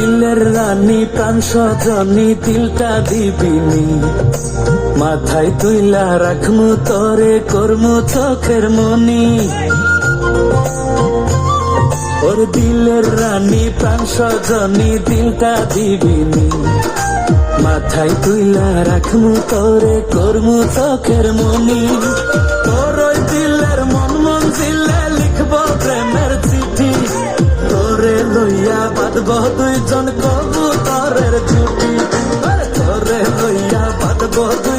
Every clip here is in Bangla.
রানী, প্রাণ সজনী, দিলটা দিবিনি। মাথায় তুইলা রাখমু, তরে করমু চোখের মনি। ওর দিলের রানী, প্রাণ সজনী, দিলটা দিবিনি। মাথায় তুইলা রাখমু, তরে করমু চোখের মনি। বাঁধব দুইজন কবুতরের ছুটি তোরে লইয়া বাঁধব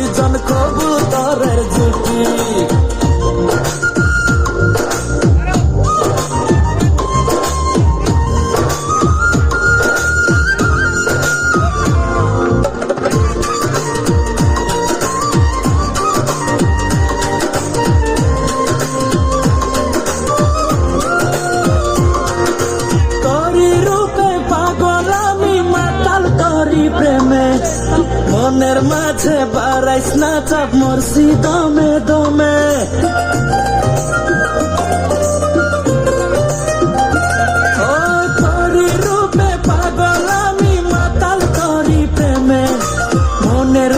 মাঝে বাড়াইস না চাপ, মরছি দমে দমে।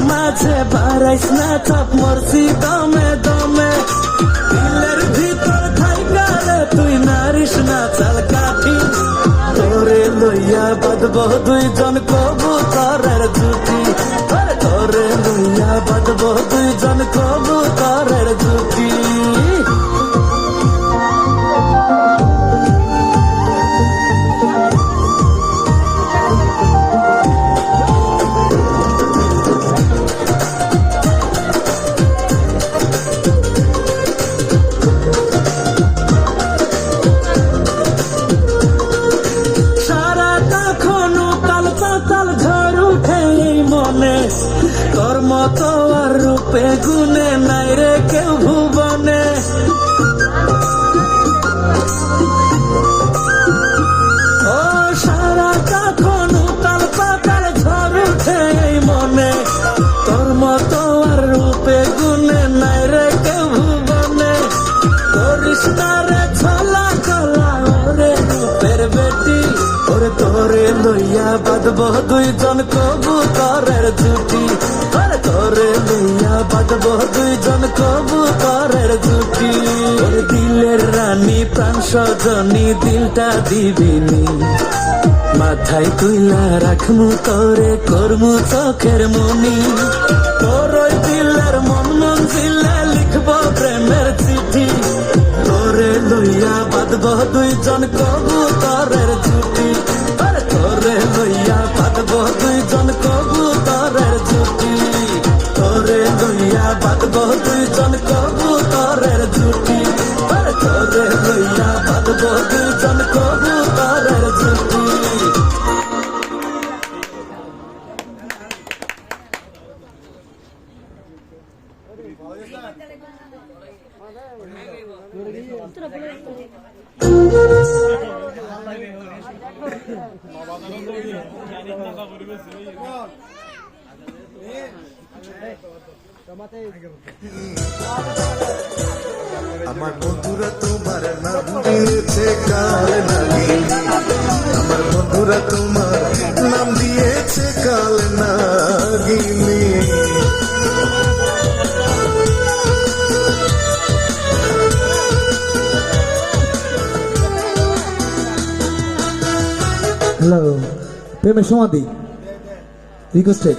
মাঝে বাড়াইস না চাপ, মরছি দমে দমে। দিলের ভিতর থাইকারে তুই নারিস না চাল কাঠি। তোরে লইয়া বাঁধব দুইজন কবুতরের জুটি আরে তোরে লইয়া তুই কবুতরের মতো আর রূপে গুনে নাই রে কেউ ভুবনে করিস রে ছলা কলা ওরে রূপের বেটি। ওরে তোরে লইয়া বাঁধব দুইজন কবুতরের জুটি। ওরে তোরে লইয়া বাঁধব দুইজন কবুতরের জুটি। ওরে দিলের রানী প্রাণ সজনী দিলটা দিবিনি। মাথায় তুইলা রাখমু তরে, করমু চোখের মনি। তোর দিলার মন মন জিলা লিখব প্রেমের চিঠি। তোরে লইয়া বাঁধব দুইজন কবুতরের জুটি আমার বন্ধুরা তোমার নাম দিয়েছে কাল নাগিনী আমার বন্ধুরা হ্যালো প্রেমের সমাধি রিকোয়েস্টেড